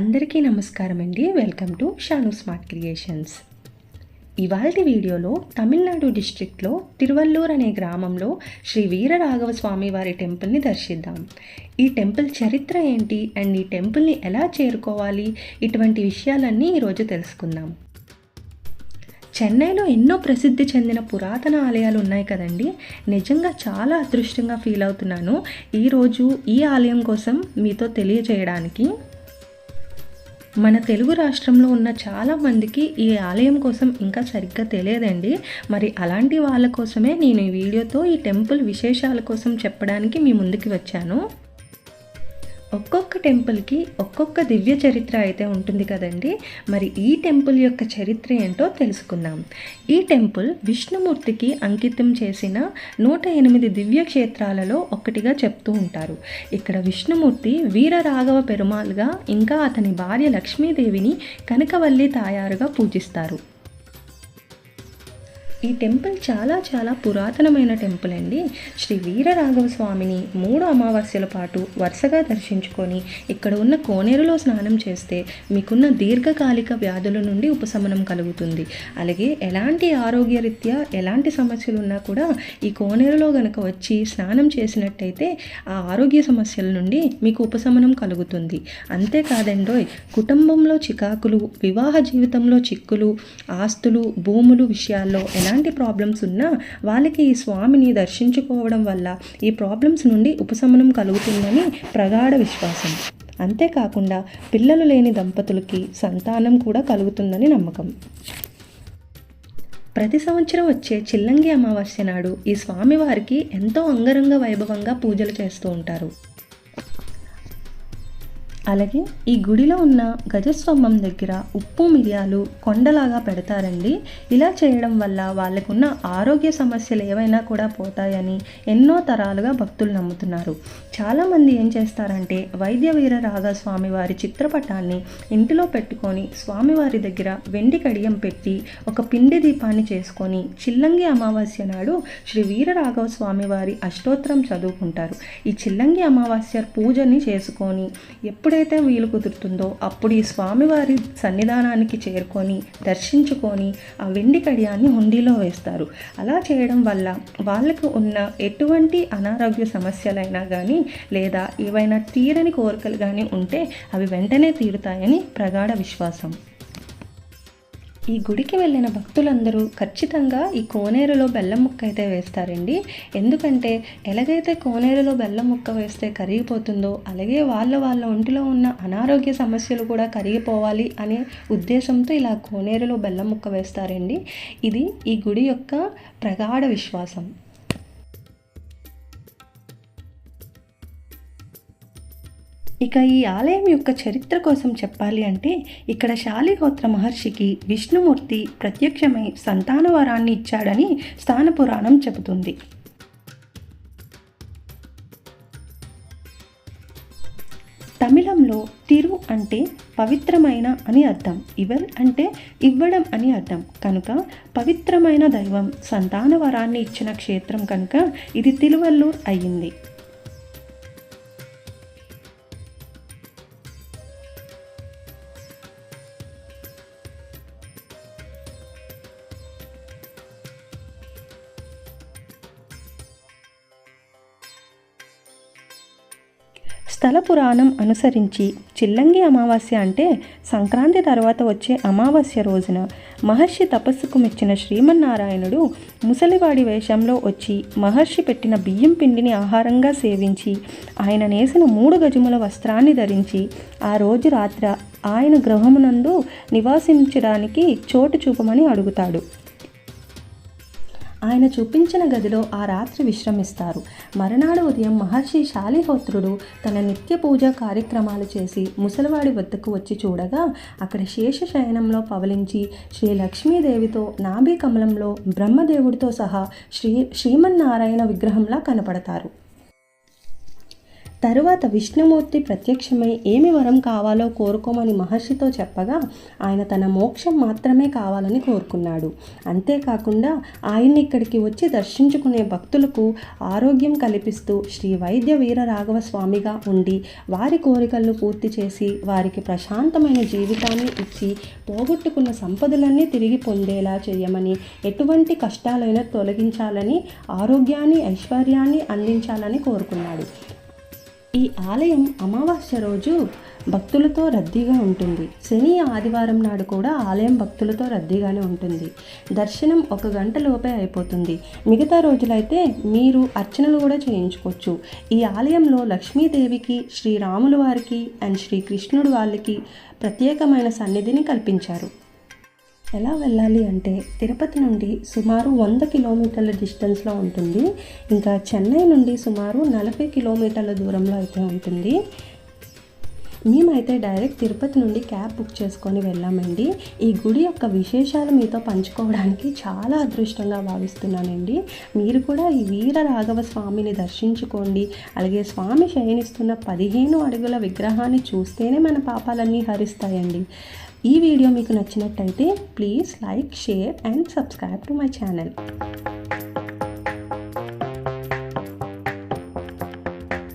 అందరికీ నమస్కారం అండి welcome to Shanu smart creations. ఇవాళ వీడియోలో తమిళనాడు డిస్ట్రిక్ట్లో తిరువల్లూర్ అనే గ్రామంలో శ్రీ వీరరాఘవ స్వామి వారి టెంపుల్ని దర్శిద్దాం. ఈ టెంపుల్ చరిత్ర ఏంటి? అండ్ ఈ టెంపుల్ని ఎలా చేరుకోవాలి? ఇటువంటి విషయాలన్నీ ఈరోజు తెలుసుకుందాం. చెన్నైలో ఎన్నో ప్రసిద్ధి చెందిన పురాతన ఆలయాలు ఉన్నాయి కదండి. నిజంగా చాలా అదృష్టంగా ఫీల్ అవుతున్నాను. ఈరోజు ఈ ఆలయం కోసం మీతో తెలియజేయడానికి మన తెలుగు రాష్ట్రంలో ఉన్న చాలా మందికి ఈ ఆలయం కోసం ఇంకా సరిగ్గా తెలియదండి. మరి అలాంటి వాళ్ళ కోసమే నేను ఈ వీడియోతో ఈ టెంపుల్ విశేషాల కోసం చెప్పడానికి మీ ముందుకు వచ్చాను. ఒక్కొక్క టెంపుల్కి ఒక్కొక్క దివ్య చరిత్ర అయితే ఉంటుంది కదండి. మరి ఈ టెంపుల్ యొక్క చరిత్ర ఏంటో తెలుసుకుందాం. ఈ టెంపుల్ విష్ణుమూర్తికి అంకితం చేసిన నూట ఎనిమిది దివ్య క్షేత్రాలలో ఒకటిగా చెప్తూ ఉంటారు. ఇక్కడ విష్ణుమూర్తి వీర రాఘవ పెరుమాల్గా ఇంకా అతని భార్య లక్ష్మీదేవిని కనకవల్లి తాయారుగా పూజిస్తారు. ఈ టెంపుల్ చాలా చాలా పురాతనమైన టెంపుల్ అండి. శ్రీ వీరరాఘవ స్వామిని మూడు అమావాస్యల పాటు వరుసగా దర్శించుకొని ఇక్కడ ఉన్న కోనేరులో స్నానం చేస్తే మీకున్న దీర్ఘకాలిక వ్యాధుల నుండి ఉపశమనం కలుగుతుంది. అలాగే ఎలాంటి ఆరోగ్యరీత్యా ఎలాంటి సమస్యలు ఉన్నా కూడా ఈ కోనేరులో గనక వచ్చి స్నానం చేసినట్టయితే ఆ ఆరోగ్య సమస్యల నుండి మీకు ఉపశమనం కలుగుతుంది. అంతేకాదండోయ్ కుటుంబంలో చికాకులు వివాహ జీవితంలో చిక్కులు ఆస్తులు భూములు విషయాల్లో ఎలా ఎలాంటి ప్రాబ్లమ్స్ ఉన్నా వాళ్ళకి ఈ స్వామిని దర్శించుకోవడం వల్ల ఈ ప్రాబ్లమ్స్ నుండి ఉపశమనం కలుగుతుందని ప్రగాఢ విశ్వాసం. అంతేకాకుండా పిల్లలు లేని దంపతులకి సంతానం కూడా కలుగుతుందని నమ్మకం. ప్రతి సంవత్సరం వచ్చే చిల్లంగి అమావాస్య నాడు ఈ స్వామివారికి ఎంతో అంగరంగ వైభవంగా పూజలు చేస్తూ ఉంటారు. అలాగే ఈ గుడిలో ఉన్న గజస్తంభం దగ్గర ఉప్పు మిరియాలు కొండలాగా పెడతారండి. ఇలా చేయడం వల్ల వాళ్ళకున్న ఆరోగ్య సమస్యలు ఏవైనా కూడా పోతాయని ఎన్నో తరాలుగా భక్తులు నమ్ముతున్నారు. చాలామంది ఏం చేస్తారంటే వైద్య వీర రాగా స్వామివారి చిత్రపటాన్ని ఇంటిలో పెట్టుకొని స్వామివారి దగ్గర వెండి కడియం పెట్టి ఒక పిండి దీపాన్ని చేసుకొని చిల్లంగి అమావాస్య నాడు శ్రీ వీర రాఘవ స్వామి వారి అష్టోత్తరం చదువుకుంటారు. ఈ చిల్లంగి అమావాస్య పూజని చేసుకొని ఎప్పుడైతే ఎప్పుడైతే వీలు కుదురుతుందో అప్పుడు ఈ స్వామివారి సన్నిధానానికి చేరుకొని దర్శించుకొని ఆ వెండి కడియాన్ని హుండీలో వేస్తారు. అలా చేయడం వల్ల వాళ్ళకు ఉన్న ఎటువంటి అనారోగ్య సమస్యలైనా కానీ లేదా ఏవైనా తీరని కోరికలు కానీ ఉంటే అవి వెంటనే తీరుతాయని ప్రగాఢ విశ్వాసం. ఈ గుడికి వెళ్ళిన భక్తులందరూ ఖచ్చితంగా ఈ కోనేరులో బెల్లం ముక్క అయితే వేస్తారండి. ఎందుకంటే ఎలాగైతే కోనేరులో బెల్లం ముక్క వేస్తే కరిగిపోతుందో అలాగే వాళ్ళ వాళ్ళ ఒంటిలో ఉన్న అనారోగ్య సమస్యలు కూడా కరిగిపోవాలి అనే ఉద్దేశంతో ఇలా కోనేరులో బెల్లం ముక్క వేస్తారండి. ఇది ఈ గుడి యొక్క ప్రగాఢ విశ్వాసం. ఇక ఈ ఆలయం యొక్క చరిత్ర కోసం చెప్పాలి అంటే ఇక్కడ శాలిహోత్ర మహర్షికి విష్ణుమూర్తి ప్రత్యక్షమై సంతాన వరాన్ని ఇచ్చాడని స్థాన పురాణం చెబుతుంది. తమిళంలో తిరు అంటే పవిత్రమైన అని అర్థం ఇవల్ అంటే ఇవ్వడం అని అర్థం. కనుక పవిత్రమైన దైవం సంతాన వరాన్ని ఇచ్చిన క్షేత్రం కనుక ఇది తిరువల్లూర్ అయ్యింది. స్థల పురాణం అనుసరించి చిల్లంగి అమావాస్య అంటే సంక్రాంతి తర్వాత వచ్చే అమావాస్య రోజున మహర్షి తపస్సుకు మెచ్చిన శ్రీమన్నారాయణుడు ముసలివాడి వేషంలో వచ్చి మహర్షి పెట్టిన బియ్యం పిండిని ఆహారంగా సేవించి ఆయన నేసిన మూడు గజముల వస్త్రాన్ని ధరించి ఆ రోజు రాత్ర ఆయన గృహమునందు నివాసించడానికి చోటు చూపమని అడుగుతాడు. ఆయన చూపించిన గదిలో ఆ రాత్రి విశ్రమిస్తారు. మరునాడు ఉదయం మహర్షి శాలిహోత్రుడు తన నిత్య పూజ కార్యక్రమాలు చేసి ముసలివాడి వద్దకు వచ్చి చూడగా అక్కడ శేష శయనంలో పవలించి శ్రీ లక్ష్మీదేవితో నాభి కమలంలో బ్రహ్మదేవుడితో సహా శ్రీ శ్రీమన్నారాయణ విగ్రహంలా కనపడతారు. తరువాత విష్ణుమూర్తి ప్రత్యక్షమై ఏమి వరం కావాలో కోరుకోమని మహర్షితో చెప్పగా ఆయన తన మోక్షం మాత్రమే కావాలని కోరుకున్నాడు. అంతేకాకుండా ఆయన్ని ఇక్కడికి వచ్చి దర్శించుకునే భక్తులకు ఆరోగ్యం కల్పిస్తూ శ్రీ వైద్య వీర రాఘవ స్వామిగా ఉండి వారి కోరికలను పూర్తి చేసి వారికి ప్రశాంతమైన జీవితాన్ని ఇచ్చి పోగొట్టుకున్న సంపదలన్నీ తిరిగి పొందేలా చేయమని ఎటువంటి కష్టాలైనా తొలగించాలని ఆరోగ్యాన్ని ఐశ్వర్యాన్ని అందించాలని కోరుకున్నాడు. ఈ ఆలయం అమావాస్య రోజు భక్తులతో రద్దీగా ఉంటుంది. శని ఆదివారం నాడు కూడా ఆలయం భక్తులతో రద్దీగానే ఉంటుంది. దర్శనం ఒక గంట లోపే అయిపోతుంది. మిగతా రోజులైతే మీరు అర్చనలు కూడా చేయించుకోవచ్చు. ఈ ఆలయంలో లక్ష్మీదేవికి శ్రీరాములు వారికి అండ్ శ్రీకృష్ణుడు వాళ్ళకి ప్రత్యేకమైన సన్నిధిని కల్పించారు. ఎలా వెళ్ళాలి అంటే తిరుపతి నుండి సుమారు వంద కిలోమీటర్ల డిస్టెన్స్లో ఉంటుంది. ఇంకా చెన్నై నుండి సుమారు నలభై కిలోమీటర్ల దూరంలో అయితే ఉంటుంది. మేమైతే డైరెక్ట్ తిరుపతి నుండి క్యాబ్ బుక్ చేసుకొని వెళ్ళామండి. ఈ గుడి యొక్క విశేషాలు మీతో పంచుకోవడానికి చాలా అదృష్టంగా భావిస్తున్నానండి. మీరు కూడా ఈ వీర రాఘవ స్వామిని దర్శించుకోండి. అలాగే స్వామి శయనిస్తున్న పదిహేను అడుగుల విగ్రహాన్ని చూస్తేనే మన పాపాలన్నీ హరిస్తాయండి. ఈ వీడియో మీకు నచ్చినట్టయితే please like share and subscribe to my channel.